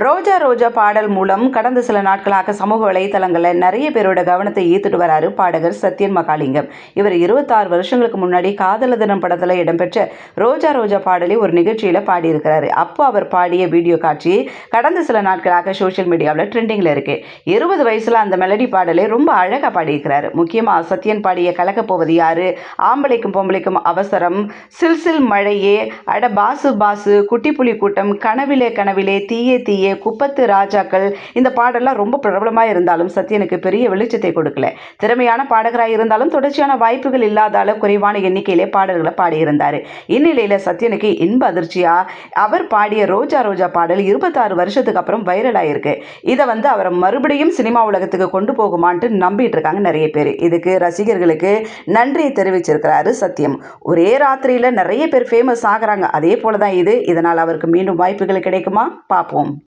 ரோஜா ரோஜா பாடல் மூலம் கடந்த சில நாட்களாக சமூக வலைத்தளங்களில் நிறைய பேரோட கவனத்தை ஈர்த்துட்டு வராரு பாடகர் சத்யன் மகாலிங்கம். இவர் இருபத்தாறு வருஷங்களுக்கு முன்னாடி காதல தினம் படத்தில் இடம்பெற்ற ரோஜா ரோஜா பாடலை ஒரு நிகழ்ச்சியில் பாடியிருக்கிறாரு. அப்போ அவர் பாடிய வீடியோ காட்சி கடந்த சில நாட்களாக சோஷியல் மீடியாவில் ட்ரெண்டிங்கில் இருக்கு. இருபது வயசில் அந்த மெலடி பாடலை ரொம்ப அழகாக பாடியிருக்கிறாரு. முக்கியமாக சத்யன் பாடிய கலக்கப் போவது யாரு? ஆம்பளைக்கும் பொம்பளைக்கும் அவசரம் சில்சில் மழையே அட பாசு பாசு குட்டி புலி கூட்டம் கனவிலே கனவிலே தீயே தீயே குப்பத்து ராஜாக்கள் இந்த பாடல்லாம் ரொம்ப பிரபலமாக இருந்தாலும் சத்யனுக்கு பெரிய வெளிச்சத்தை கொடுக்கல. திறமையான பாடகராக இருந்தாலும் தொடர்ச்சியான வாய்ப்புகள் இல்லாதால குறைவான எண்ணிக்கையிலே பாடல்களை பாடியிருந்தார். இந்நிலையில் சத்யனுக்கு இன்ப அதிர்ச்சியா? அவர் பாடிய ரோஜா ரோஜா பாடல் இருபத்தாறு வருஷத்துக்கு அப்புறம் வைரல் ஆயிருக்கு. இதை வந்து அவரை மறுபடியும் சினிமா உலகத்துக்கு கொண்டு போகுமான்ட்டு நம்பிட்டு இருக்காங்க நிறைய பேர். இதுக்கு ரசிகர்களுக்கு நன்றியை தெரிவிச்சிருக்கிறாரு சத்யம். ஒரே ராத்திரியில் நிறைய பேர் ஃபேமஸ் ஆகிறாங்க. அதே போல தான் இது. இதனால் அவருக்கு மீண்டும் வாய்ப்புகள் கிடைக்குமா? பார்ப்போம்.